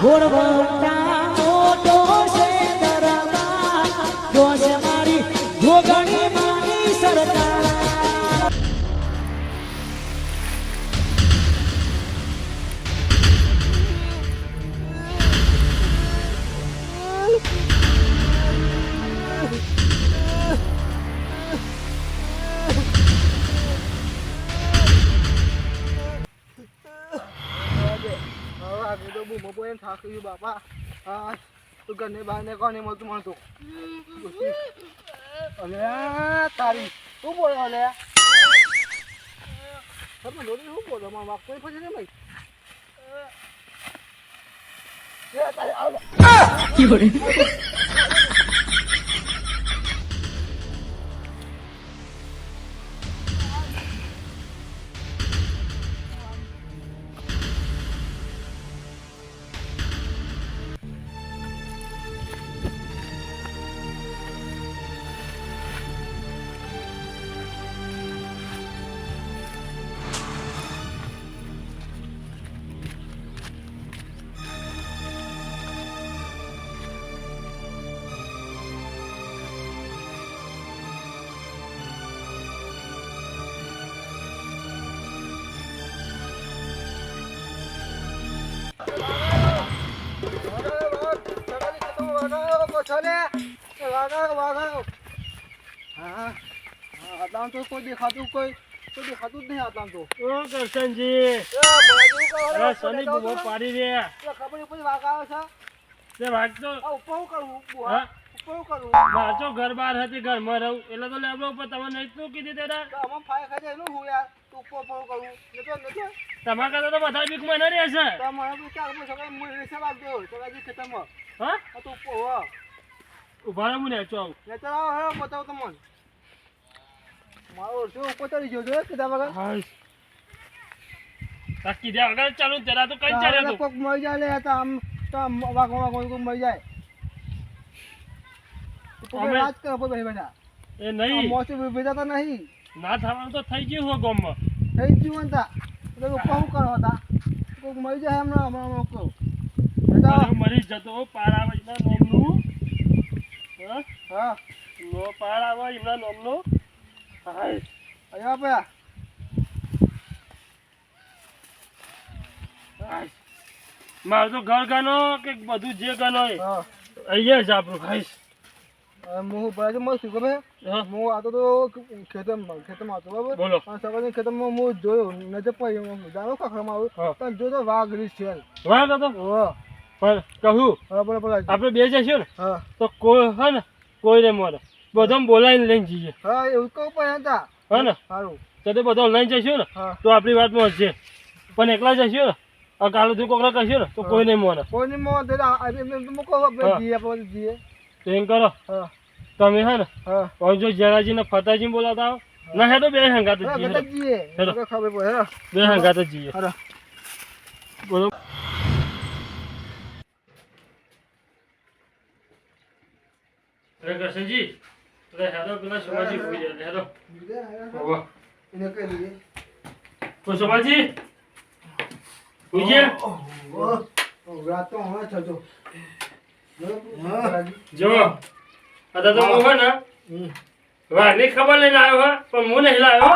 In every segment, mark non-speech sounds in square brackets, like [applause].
ઘોડવટા મોટો ગયું બાપા. હા તું ઘરની બહાર ને કોને મળતું મળતું. અલે, તારી, શું બોલો અલે? તમે જોડી શું બોલો? મારા બાપ કોઈ પછી ને ભાઈ? તારી, આવ. [laughs] આટલામ તો કોઈ દેખાતું કોઈ કોઈ દેખાતું જ નહીં આટલામ તો. ઓ કરશનજી અરે શનિ પાડી દે ખબર પછી વાઘ છે? તે વાગતો ઉપર હું કરું બુઆ? હા. ઉપર હું કરું વાંચો ઘર બાર હતી ઘરમાં રહું. એટલે તો લેબડો ઉપર તમે નહીં શું કીધી તેરા તો ફાય ખાઈ જાય હું યાર ઉપર ઉપર કરું નતો નતો તમારા કરતા તો બધા બીક મને રહેશે. તમારે મને ક્યાં સગા રહેશે રેસે વાગજો સગાજી ખેતરમાં. હા? તો ઉપર ઊભા હું નેચો આવું. નતર આવો હેરો બતાવો તમને મારો શું ચડી ગયો જો કીધા વગર. હાશ આ કીધા વગર ચાલુ તેરા તો કઈ ચાલે તો. કોક મરી જાય લે તો આમ તો વાગો વાગો કોક મરી જાય. તું અમે- રાજ કરો ભાઈ બેટા એ નહીં. મોસી ભેજા તો નહીં. ના થવાનું તો થઈ ગયું હો ગામમાં. થઈ ગયું જીવન તા. તો કહું કરો હતા? કોક મરી જાય હમણાં હમણાં કહું મરી જતો પારા વજના હા નો આવે એમના નોમનું. હાય અહીંયા પયા મારું તો ઘર ગનો કે બધું જે ગનો એ. હા. અહીંયા જ આપણું ખાઈશ હું છે મસ્ત ખબર હા. હું આતો તો ખેતરમાં ખેતરમાં હતો બરાબર? બોલો. ખેતરમાં હું જોયો નજર પડી જાણો ખાખરામાં હા. આવ્યું પણ જોતો વાઘ રીસ છે વાહ તો ઓહ પણ કહું બોલો આપણે બે જઈશું ને? તો કોઈ હે ને કોઈને મળે. બધો બોલાવીને લઈને જઈએ. હા એવું કહું પણ હતા હા ને? સારું. તો તે બધા લઈને જઈશું ને તો આપણી વાત મળશે પણ એકલા જઈશું ને આ કાલે તું કોકરા કહીશું ને તો કોઈ નહીં મળે. કોઈ નહીં જીએ તો એમ કરો. તમે હે ને હા. જો જો જયાજીને ફતાજી બોલાવતા આવો. ના હે તો બે હંગાત જઈએ. બે હંગાત જઈએ. હેલો. અરે કરશનજી અરે હેલો પેલા સોમાજી ભૂઈ જાય હેલો. ઓવા એને કહી દઈએ. તો સોમાજી ભૂઈ ગયા ઓહ ઓહ રાત તો હમણાં થતો જો અત્યારે તો હું. હે. ને વાઘની ખબર લઈને આવ્યો હે પણ હું નહીં લાવ્યો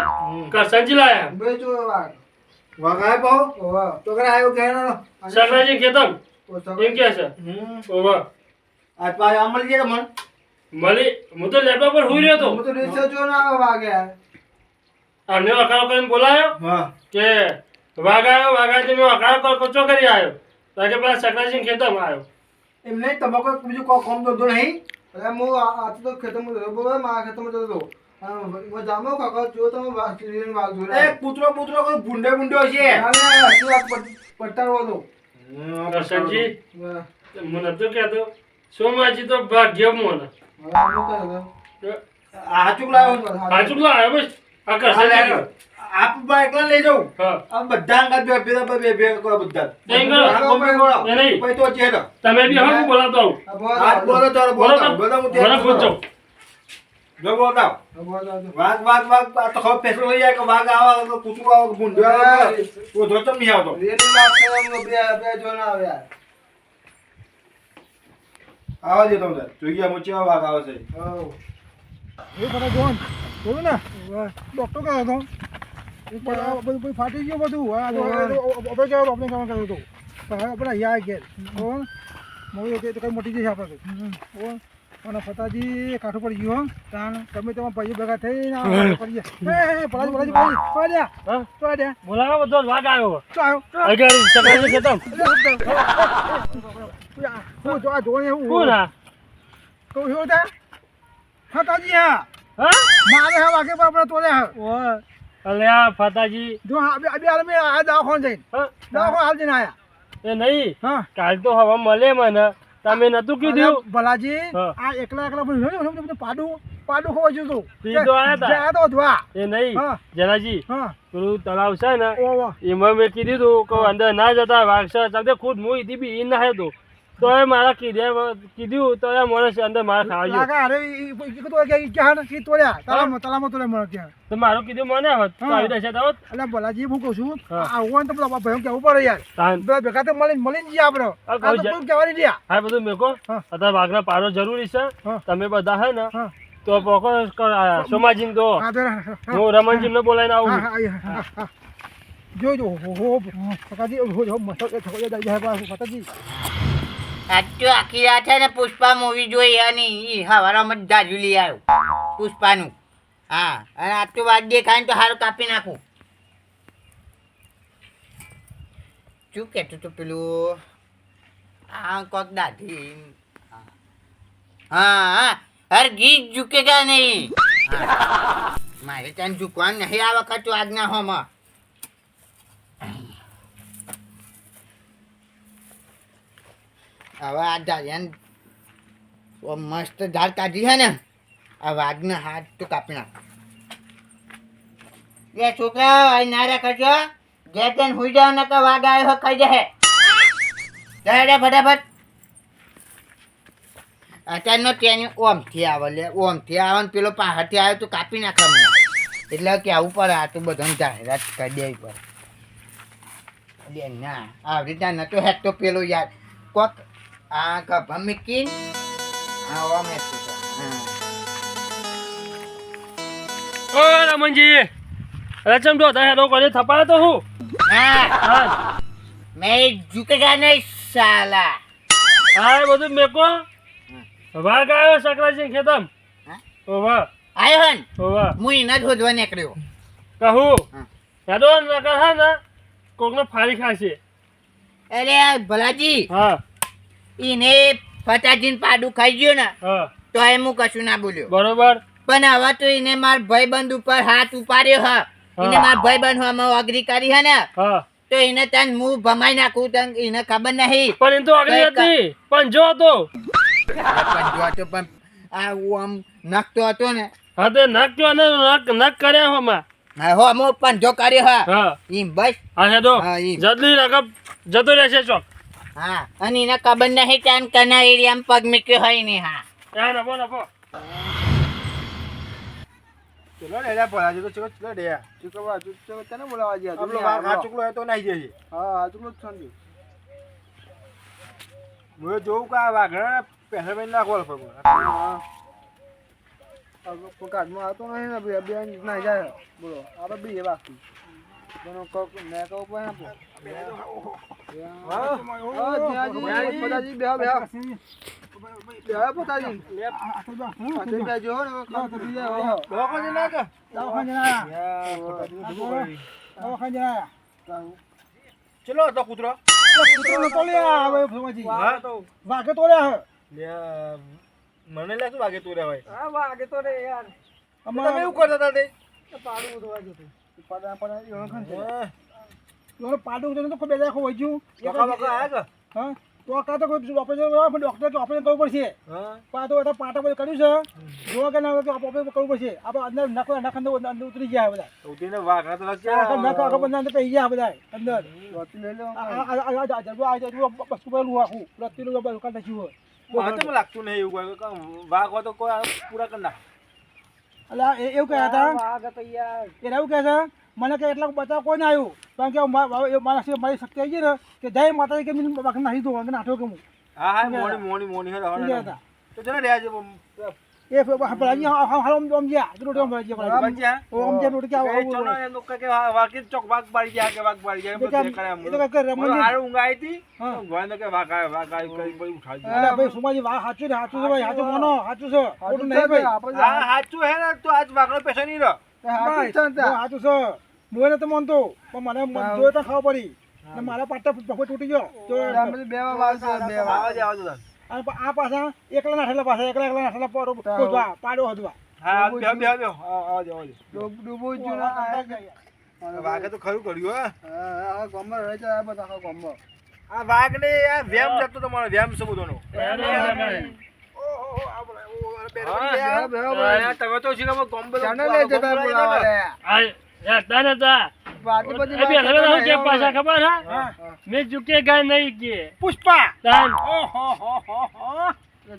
કરશનજી લાયા. બે જો વાઘ. વાઘ આય પાઉ ઓહ તો કરે આયો કે ના સરનાજી કેતમ તો એમ કે છે? ઓવા આ પાય અમલ જે મન? મળી હું તો લેપટોપ પર હુઈ રહ્યો હું હતો તો રીસે જો ના વાગે. અને વકારો કરીને બોલાયો હા. કે વાગાયો તો મેં વકારો કચો કરી આવ્યો તાકે પેલા સકરાજી ખેતરમાં આવ્યો એમ નહીં તમાકો બીજું કોઈ કામ ધંધો નહીં. અરે હું આ તો ખેતરમાં જતો બોલો મારા ખેતરમાં જતો હતો જામો કાકા જો તમે એ પુત્રો પુત્રો કોઈ ભૂંડે ભૂંડો છે? પટ્ટારો હતો? મને તો કહેતો સોમાજી તો ભાગ્ય મને. હાચુક લાવ્યો હાચું લા આવ્યો બસ આ કરશનજી આપ બા એકલા લઈ જાઉં? હા. આ બધા અંગાત બે ભેગા બે બે કરો બધા. તેમ કરો. કોમ્બે બોલો નહીં. પછી તો છે તમે બી હું બોલાવતો આવું. હાથ બોલો તારો બોલો બોલો તો બોલો હું મને પૂછજો જો આ વાઘ વાઘ વાઘ આ તો ખબર ફેસલો લઈ જાય કે વાઘ આવા કે કૂતરું આવે ભૂંડો આવે તો ધોતમ નહીં આવતો. બે બે આવ્યા. આવા દે તમને. જોઈ ગયા ચેવા વાઘ આવે છે. એ બધા જોન જોયું ને? ડોક્ટર કહેતો હતો. બધું બધું ફાટી ગયું બધું. હા તો આપણે કહેવાય આપણે કામ કર્યું હતું? પણ હવે આપણે અહીંયા ઘેર બરોબર મોડી કે તો કઈ મોટી જશે આપણે બરોબર અને ફતાજી કાઠું પડી ગયું હો. તાણ તમે તમારા ભાઈઓ ભેગા થઈને [laughs] પડી ગયા. એ પલાજી પલાજી પલાજી પડ્યા હા? પડ્યા બોલાવો બધો વાઘ આવ્યો. આવ્યો. ખેતમ હું જો આ જોઈને હું. કોણ આ? કહું છું ત્યાં ફતાજી હા. હા? મારે હા વાગે પર આપણે તોડે હા. ઓય. અલે આ ફાતાજી. જો હા બે બે આલમે આ દવાખાને જઈને. હા? દવાખાને હાલ જઈને આયા. એ નહીં. હા. કાલ તો હવા મળે મને. તમે નતું કીધું? ભલાજી હા. આ એકલા એકલા બધું જોયું બધું પાડું પાડું ખોવા ગયું હતું પી તો આયા તા. તો ધોવા. એ નહીં. હા. જનાજી હા. પેલું તળાવ છે ને એમાં મેં કીધું તું કે અંદર ના જતા વાગશે ચાલતે ખુદ હું ઈથી બી ઈ ના હતો. તો એ મારા કીધે કીધું તો એ મને અંદર મારે ખાવા ગયો અરે ઈ- તો કે ક્યાં ને ઈ તોડ્યા તલામાં તલામાં તોડ્યા મને ત્યાં તો મારો કીધું મને આવત તો આવી દેશે તો એટલે ભલાજી હું કહું છું. આવું તો પેલા ભયો કેવું પડે યાર. બે ભેગા તો મળીને મળીને જઈએ આપણે આ તો કોઈ કહેવાની રહ્યા હા બધું મેકો. અત્યારે વાઘના પારો જરૂરી છે. તમે બધા હે ને તો પોકો સોમાજી તો હા તો હા, હા. હું રમણજી ને બોલાવીને આવું. જોજો હો હો કાકાજી હો હો મસ્ત છોકરા જાય જાય માતાજી આજ આખી રાત છે ને પુષ્પા મૂવી જોઈ અને એ હવારામાં જાજુ લઈ આવ્યો. પુષ્પાનું. હા, અને આજ તો વાત દેખાય તો સારું કાપી નાખું. શું કહેતું તું પેલું? આ કોક દાઢી. હા હા, અરે ગીત ઝૂકેગા નહીં. મારે ત્યાં ઝૂકવાનું નહીં આ વખત આજના હોમાં. હવે આ ધારિયાને ઓ મસ્ત ધાર કાઢી છે ને, આ વાઘના હાથ તો કાપી નાખ. એ છોકરા, અહીં ના રાખજો. ઘેર જઈને હોઈ જાવ નકર વાઘ આવ્યો ખાઈ જશે. જા ફટાફટ. અત્યારનો ટ્રેન ઓમથી આવે લે, ઓમથી આવે ને પેલો પાહાડથી આવ્યો તો કાપી નાખે મને. એટલે કેવું પડે, આ તો બધાને જાહેરાત કરી દેવી પડે. ના આવી રીતના નતો હેઠતો પેલો યાર. કોક આ ગભા મૂકી હા ઓમ હેઠતો તો. હા. ઓ રમણજી અરે ચમ તો હતા હેડો કરે થપાડે તો હું? હા. હા. મેં ઝુકેગા નહીં સાલા. હા એ બધું મેકો વાઘ આવ્યો સકરાજી ખેતમ? ઓવા આવ્યો હન? ઓવા હું એને શોધવા નીકળ્યો. કહું. હેડો નકર હા ને કોકને ફાડી ખાશે. અરે ભલાજી હા. એને ફટાજીને પાડું ખાઈ ગયો ને તો એ હું કશું ના બોલ્યો. બરોબર. પણ હવે તો એને માર ભાઈબંધ ઉપર હાથ ઉપાડ્યો હ. એને. માર ભાઈબંધ હોમાં અગ્રી કરી હે ને તો એને તન હું ભમાઈ નાખું તન એને ખબર નહીં. પણ એ તો આગળ હતી. પણ જો તો પણ જો તો પણ આ હું આમ નાખતો હતો ને. હા તે નાખ્યો ને નક નક કર્યા હોમાં હા હો પણ જો કર્યો હા. હા. એમ બસ. હા ઈ. જલ્દી રકમ જતો રહેશે ચોક. હા. અને એને ખબર નહીં ત્યાં કના એરિયામાં પગ મૂક્યો હોય ને હા. હા નફો નફો ચલો ને એલા ભલાજી તો ચલો ચલો ડે ચૂકવા ચૂકવા તને બોલાવા આ ચૂકલો હોય તો નાઈ જશે હા આ ચૂકલો જ છંદી હું જોઉં કે આ વાઘને પહેલા ભાઈ નાખો ફગો કાઢમાં આવતો નહીં ને બે બે ના જાય. બોલો આપણે બે બાકી તેનો કોક મેં કહું પણ આપો. પતાજી બે બે બે પતાજી. આ તે જો ને કામ કરી જાય હો દવાખાને ના કે? દવાખાને ના. ચલો તો કૂતરો. કૂતરો તો લે આવે ફોજી હા. વાગે તો લે લે મને લે શું વાગે તો રે ભાઈ હા વાગે તો રે યાર. અમે એવું કરતા હતા તે? પાડું તો વાગે તો. પાડા પાડા છે તો કોઈ બેજા ખોઈ ગયું બકા બકા આયા કે હા તો કા તો કોઈ ઓપરેશન ડોક્ટર કે ઓપરેશન કરવું પડશે હા તો પાટા બધું કર્યું છે જોવા કે ના હોય ઓપરેશન કરવું પડશે આપણે અંદર નખ નખ અંદર ઉતરી ગયા બધા તો નખ આખા. અંદર પહી ગયા બધા અંદર આ આ આ આ આ બસ આખું બધું કાઢ નાખ્યું હોય તો લાગતું નહીં એવું કોઈ વાઘ હોય તો કોઈ પૂરા કરી નાખ એ- એવું કહેતા હતા એને એવું કહે છે મને કે એટલા બચાવ કોઈ ના આવ્યું કારણ કે મારા સિવાય મારી શક્તિ આવી ગઈ ને કે જય માતાજી કે મને બાકી નાખી દો નાઠો કે હું હા હા મોડી મોડી મોડી. કહેતા? તો ચલો રહ્યા છે. એ બળાજી હા હા હાલો ઓમ જે રોટે ઓમ બળાજી બળાજી ઓમ જે રોટે કે આવો ચલો એ નો કે વાકી ચોક વાગ બાળી ગયા કે વાગ બાળી ગયા એમ બધે કરે એ તો કે રમણ હાર ઊંઘાઈ હતી? ગોળ કે વાગ આ વાગ આ કરી બળી ઉઠાઈ અરે ભાઈ સુમાજી વાહ સાચું રે સાચું છે ભાઈ સાચું મોનો સાચું છે. ખોટું નહીં ભાઈ. હા સાચું હે ને તો આજ વાગડો પૈસા નહીં રહો સાચું છે મોય તો મન તો પણ મને જોઈ તો ખાવ પડી. મારા પાટા પગ તૂટી ગયો. તો બે વાર બે વાર. આવાજ આવાજ અને આ પાછા એકલા નાઠેલા પાછા એકલા એકલા નાઠેલા પોરો ખોદવા પાડો હદવા હા બે બે બે. આવજો આવજો. ડૂબો જો વાઘે તો ખરું કર્યું હા. આ ગમર રહે છે આ બધા ગમર. આ વાઘ ને આ વેમ જતો તમારો વેમ છે બધોનો. તમે તો શીખો ગોમ્બો જાણે લે જતા બોલાવા. આ યાર દાદા કે. પુષ્પા! તાન. ઓહો હો હો હો.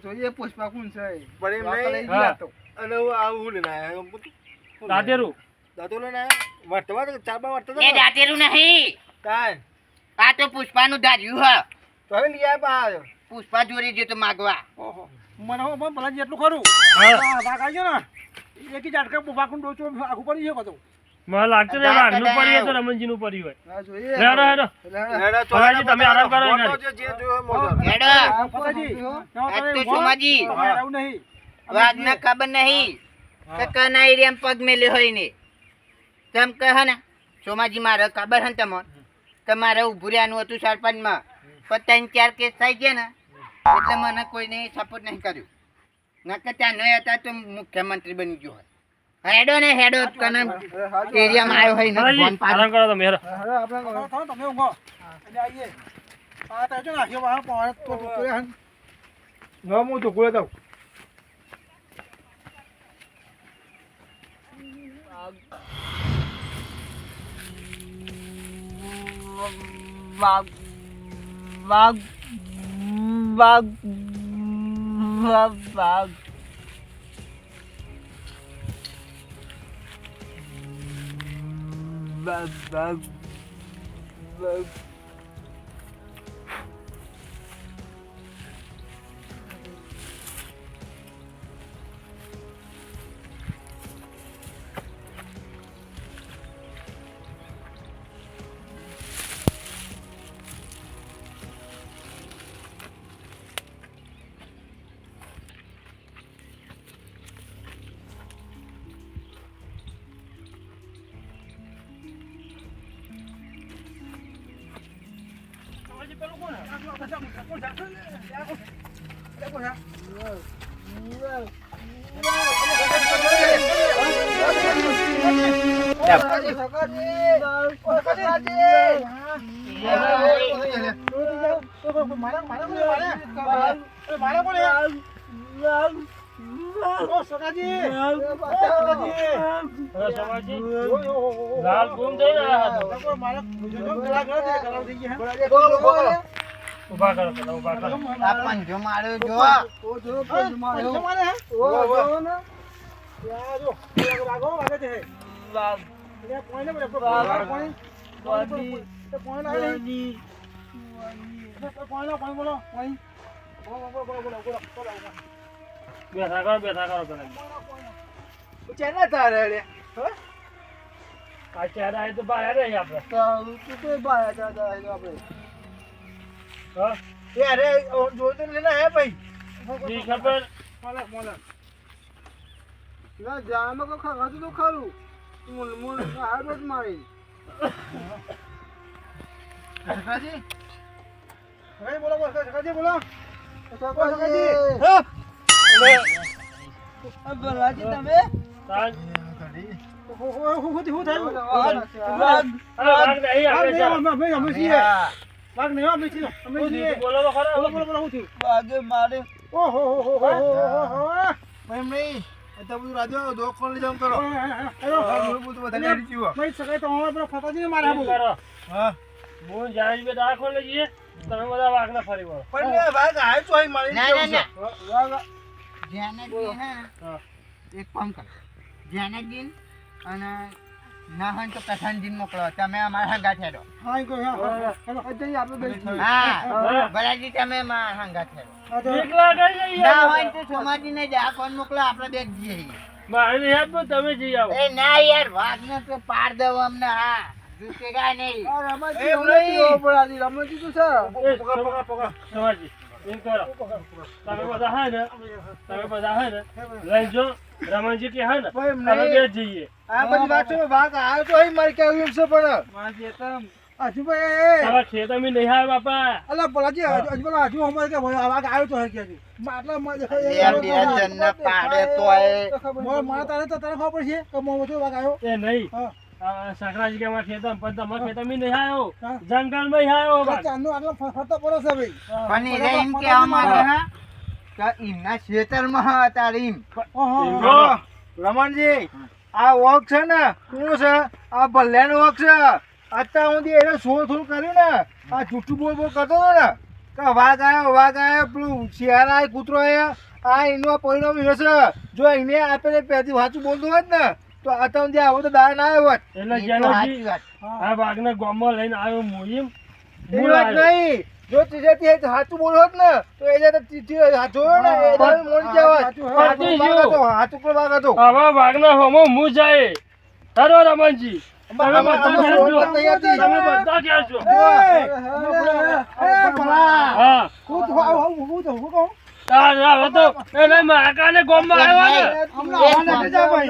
જોઈએ પુષ્પા કોણ છે? પણ એમ નહીં. આવું ને ના દાદેરુ. દાદો ને ના વર્તવા ચાબા તો પુષ્પા નું દાદ્યું હ. તો હવે પુષ્પા જોરી જે તો માગવા. ઓહો. મને ભલા જેટલું ખરું. ભાગ આવજો ને એકી જાટકા બુફાકું ડોચો આખું પડી ગયો કતો મને લાગતું ને વાઘનું પડી તો રમણજીનું પડી હોય. હેડો હેડો. હેડા. તમે આરામ કરો હેડા. ફતાજી, ના. તમારે ખબર નહીં. કે કના એરિયા પગ મેલ્યો હોય ને. તેમ કહે ને સોમાજી મારે ખબર હે ને તમને? કે મારે ઊભું રહેવાનું હતું સરપંચમાં. પણ ત્રણ ચાર કેસ થઈ ગયા ને એટલે મને કોઈને સપોર્ટ નહીં કર્યું. નકર ત્યાં નહીં હતા તો મુખ્યમંત્રી બની ગયો હોય. હેડો ને હેડો કને એરિયા માં આવ્યો હોય ને ફોન પાલન કરો તમે હેડો. આપણે થોડો તમે ઊંઘો. અને આઈએ. આ તો જો નાખ્યો બહાર પાડ તો ટુકડે હન નો. મુ તો કુળે દઉં વાગ વાગ વાગ વાગ Bug, bug. લાલ ગુમ થઈ રહ્યા હતા મારા ગુજરાત કલાકાર થઈ ગયા ઊભા કરો પેલા ઊભા કરો. આપણ જો માર્યો જો. ઓ જો માર્યો તમારે ઓ જો ને. યાર જો લાગો વાગે છે. લાગ એટલે પોઈને પર પોઈને બોડી તો પોઈને આવી. ની પોઈને પોઈને બોલો પોઈને બોલો બોલો બોલો બોલો બોલો બોલો બેઠા કરો બેઠા કરો પેલા. ચેના તારે લે હે? આ ચેરા એ તો બહાર રહી આપણે. તો તો બહાર જતા આપણે. હા એ અરે ભાઈ ના જામાં કો ખાતું તો ખરું મુલ મુલ હાડ રોજ મારી સકાજી હવે બોલો બોલો સકાજી તમે થયું વાગ ને વાગ બોલો તો થયું વાગે મારે. ઓ હો હો હો હો તો બધું રાજો દો કોણ કરો. બધું બધા લઈ તો હવે પેલો મારે કરો. હા. બોલ જાય બે દા ખોલે જઈએ તમે બધા વાગ ના ફરી વળો. પણ વાગ આય મારી ના ના એક કામ કર. ધ્યાન અને ના હોય તો પ્રધાનજીને મોકલો. તમે અમારા હંગાત હેડો હા બરાજી તમે અમારા હંગાત હેડો હા, તો- એકલા કઈ જઈએ ના હોય તો સોમાજીને જા કોણ મોકલો આપણે બે જઈએ મારે તમે જઈ આવો. એ ના યાર વાઘને તો પાડ દઉં અમને હા. ઝૂકેગા નહીં. આ રમાજી એ એવું ભાઈ. નથી હોવું પડે આજે. રમાજી તો સમાજી, એમ કરો તમે બધા હે ને તમે બધા હે ને લઈ જો રમણજી કે હે ને અમે બે જઈએ આ બધી વાત છે વાઘ આવ્યો તો અહીં મારે કેવું એમ છે પણ હજુભાઈ, એ, તારા નહીં આવે બાપા અલા, ભલાજી, હજુ- બોલા હજુ અમારે કે ભાઈ આ આવ્યો તો હે કે હજુ. માં માં પાડે તોય મારા તારે તો તારે ખબર પડશે કે મો વાઘ આવ્યો એ નહીં સંકરાજી કે અમારા ખેતર પણ તમારા ખેતરમાં નહીં આવ્યો હા. જંગલમાં ય આવ્યો. ચાંદનો આટલો ફરતો પડે છે ભાઈ. પણ એમ કે માંગે હા કે રમણજી આ વોક છે ને કોણ છે? આ ભલ્યાનો વોક છે. અત્યાર સુધી એને સોળ થોડું કર્યું ને? આ જૂઠું બોલ બોલ કરતો હતો ને? કે વાઘ આવ્યો વાઘ આવ્યો પેલું શિયાળ આવ્યો કૂતરો આવ્યો આ એનો પરિણામ છે જો એને આપેલે પહેલી વાંચું બોલતો હોત ને તો અત્યાર સુધી આવો તો દાન આવ્યો હોત એટલે એ જેનો સાચી જી- વાત. આ વાઘને ગામમાં લઈને આવ્યો મોહીમ વાત નહીં જો તીજેથી સાચું બોલ્યો હોત ને તો એ જયારે તીજી જોયો ને એ જયારે મોડી જવાત. સાચું, સાચું વાઘ હતો, આવા વાઘના હોમો મું જાય તારો રમણજી તમે બધા ભલા. હા હું તો- હું- હું- હું તો- હું કહું? આ તો એને માકાને ગામમાં આવ્યો ને ભાઈ.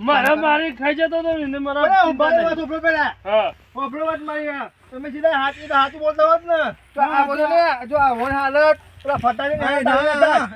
મારા મારી ખાઈ જતો તો એને મારા પેલા. હા. મારી તમે સીધા તો હાચું બોલતા હોત ને. તો આ બધું ને. જો આ હોન હાલત ને ના, ના.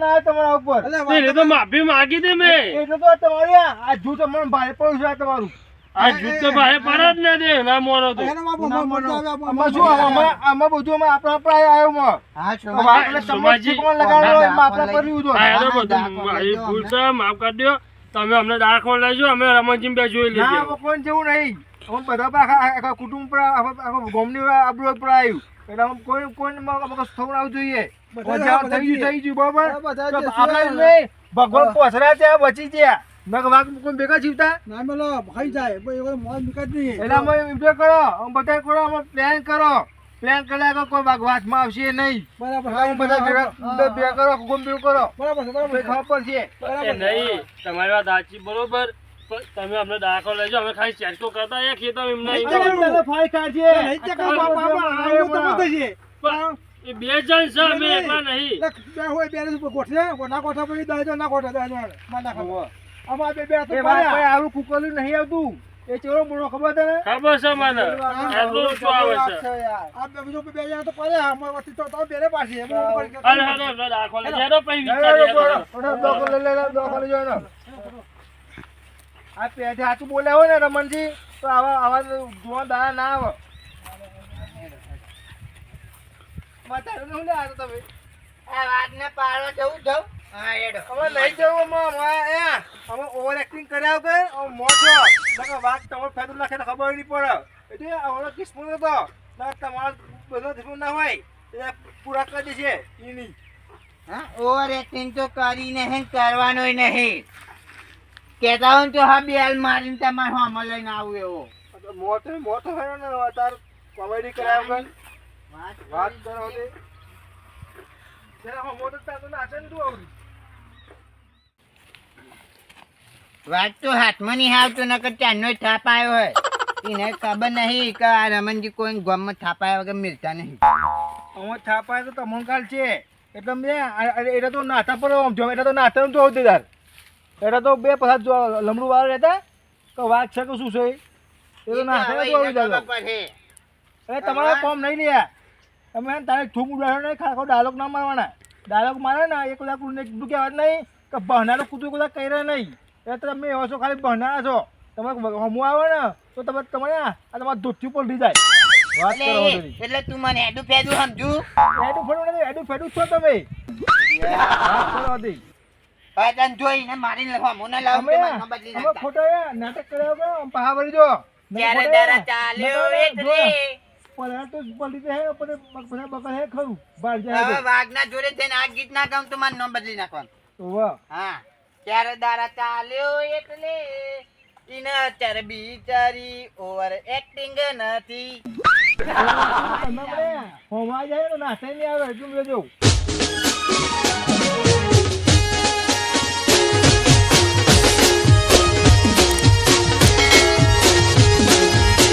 ના, તારા બોલો માફી માગી દે મેં. એટલે તો તમારી આ જૂઠ અમને ભારે પડ્યું છે તમારું. આ જૂઠ તો ભાઈ પર જ ન દે ના મોનો તો. એનો બાપ ના અમારે માનો. મરતા આવે, આમાં શું? આમાં આમાં બધું અમે આપણા આપણા આવ્યો માં. હા તો વાત તમે લગાડો આપણે તો. બધું. ભૂલ અમને. છે માફ કરી દો. તમે અમને દાખલો લેજો અમે રમણજી બે જોઈ ના લેજો કોઈ જેવું નહીં. હું બધા પર આખા કુટુંબ પર આખા ગોમની આબરૂ પર આવ્યું એટલે કોઈ કોઈ થવું આવવું જોઈએ. થઈ ગયું થઈ ગયું બરાબર? આપણે ભગવાન પોસરા ત્યાં બચી ગયા. નક વાઘ કોઈ ભેગા જીવતા? ના મેલો ભાઈ જાય. ભાઈ એવો મોજ નીકળ નહીં. એટલે અમે વિડિયો કરો અમે બધા કરો અમે પ્લાન કરો. પ્લાન કર્યા કોઈ વાઘ વાતમાં આવશે નહીં. બરાબર અમે બધા ભેગા બે- ભેગા કરો ગોમ ભેગું કરો. બરાબર છે બરાબર. ખબર પડશે. એ નહીં તમારી વાત સાચી બરોબર. તમે અમને દાખલો લેજો અમે ખાલી ચેક કરતા એ ખેતર એમને નહીં. એમ તો તો- ફાઈ કાઢજે. નહીં તો બાપા આવું તો છે. એ બે જણ છે અમે એકલા નહીં. બે હોય બે ને ગોઠવે ના કોઠા પછી દઈ દો ના ગોઠવે દઈ ના ખબર આમાં બે બે તો આવું કુકલું નહીં આવતું. એ ચેવડો મોટો ખબર તને? ખબર છે મને. એટલું શું આવે છે? આ બે બીજો બે જણા તો પડે અમાર વચ્ચે તો તો બેરે પાછી. એમ લઈ જાઓ પછી લે, લે, વિચારીએ લે, હાલો. લે, લે, લે, લે, એનો. આ પેઢે બોલ્યા હોય ને રમણજી તો આવા આવા જોવા દાડા ના આવે. માતાનું શું લે આ તો તમે? આ વાત ને પાડવા જવું જવું. હા એડો અમે નહીં જવું એ અમે ઓવર એક્ટિંગ કર્યા વગર મોજો. નકર વાત તમારો ફાયદો નાખે ખબર નહીં પડે. એટલે આવડો કિસ્મત હતો ના તમારો બધો દુશ્મન ના હોય એટલે પૂરા કરી દેશે એની હા ઓવર એક્ટિંગ તો કરી નહીં કરવાનો નહીં. કહેતા હોય તો હા બેલ મારીને તમારે હોમો લઈને આવું એવો. મોટો મોટો થયો ને અત્યારે કોમેડી કર્યા વગર. વાત કરો મોટો તાતો તો નાચે ને તું આવડી વાત તો હાથમાં નહીં આવતો નકર જ થાપ આવ્યો હોય. એને ખબર નહીં કે આ રમણજી કોઈ ગામમાં થાપાયા વગર મિલતા નહીં. અમે થાપાય તો તમોન કાલ છે. એટલે આ- એટલે તો નાતા પર જો એટલે તો નાતા તો હોતી તાર એટલે તો બે પસાર જો લમડું વાળા રહેતા. તો વાત છે કે શું છે? એ તો નાતા તો આવી જાય એટલે તમારે કોમ નહીં લ્યા. તમે તારે થૂક ઉડાડો નહીં ખાખો ડાયલોગ ના મારવાના. ડાયલોગ મારે ને એક લાખ કુદને કીધું કહેવાય નહીં. કે બહનારો કૂદું કદાચ કહી રહ્યા નહીં. એટલે તમે એવા છો ખાલી બહનારા છો. તમારે હમું આવે ને તો તમે તમારે આ તમારા દૂધથી પલટી જાય. વાત કરો એટલે તું મને એડુ ફેડુ સમજુ? એડુ ફેડુ નથી એડુ ફેડુ છો તમે. વાત કરો જોઈને મારીને લાવું મને બદલી અમે નાખતા. નાટક કર્યા વગર પાહા વળી જો. ત્યારે દારા ચાલ્યો એટલે પરાર તો પડી જાય પણ બધા બકર હે ખરું. બહાર જાય હવે વાઘના જોડે જઈને આ ગીત ના ગાઉં તો મારું નામ બદલી નાખવાનું. વાહ. હા. ત્યારે દારા ચાલ્યો એટલે ઇન અત્યારે બિચારી ઓવર એક્ટિંગ નથી.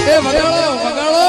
વગાડો વગાડો